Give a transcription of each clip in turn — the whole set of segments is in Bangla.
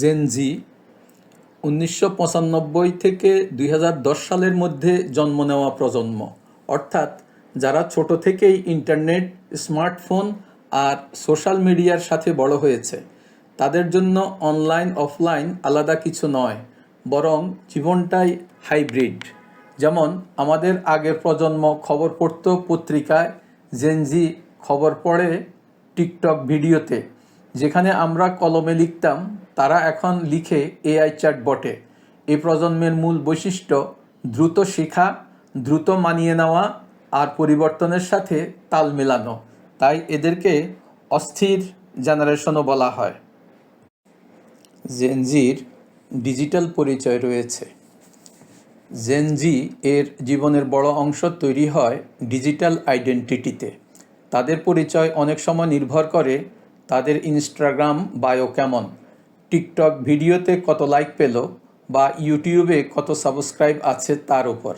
জেনজি উনিশশো পঁচানব্বই থেকে দুই হাজার দশ সালের মধ্যে জন্ম নেওয়া প্রজন্ম। অর্থাৎ যারা ছোট থেকেই ইন্টারনেট, স্মার্টফোন আর সোশ্যাল মিডিয়ার সাথে বড় হয়েছে, তাদের জন্য অনলাইন, অফলাইন আলাদা কিছু নয়, বরং জীবনটাই হাইব্রিড। যেমন আমাদের আগের প্রজন্ম খবর পড়তো পত্রিকায় জেনজি খবর পড়ে টিকটক ভিডিওতে, যেখানে আমরা কলমে লিখতাম, তারা এখন লিখে এআই চ্যাট বটে এই প্রজন্মের মূল বৈশিষ্ট্য, দ্রুত শেখা, দ্রুত মানিয়ে নেওয়া আর পরিবর্তনের সাথে তাল মেলানো। তাই এদেরকে অস্থির জেনারেশনও বলা হয়। জেনজির ডিজিটাল পরিচয় রয়েছে। জেনজি এর জীবনের বড় অংশ তৈরি হয় ডিজিটাল আইডেন্টিটিতে তাদের পরিচয় অনেক সময় নির্ভর করে তাদের ইনস্টাগ্রাম বায়ো কেমন টিকটক ভিডিওতে কত লাইক পেল বা ইউটিউবে কত সাবস্ক্রাইব আছে তার উপর।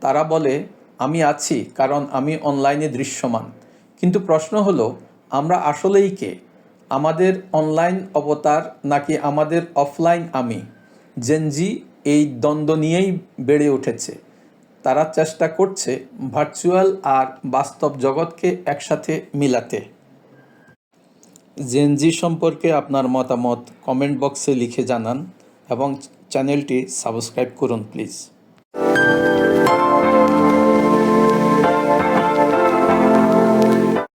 তারা বলে, আমি আছি কারণ আমি অনলাইনে দৃশ্যমান। কিন্তু প্রশ্ন হলো, আমরা আসলেই কে? আমাদের অনলাইন অবতার নাকি আমাদের অফলাইন আমি? জেনজি এই দ্বন্দ্ব নিয়েই বেড়ে উঠেছে। তারা চেষ্টা করছে ভার্চুয়াল আর বাস্তব জগৎকে একসাথে মিলাতে। জেনজি সম্পর্কে আপনার মতামত কমেন্ট বক্সে লিখে জানান এবং চ্যানেলটি সাবস্ক্রাইব করুন, প্লিজ।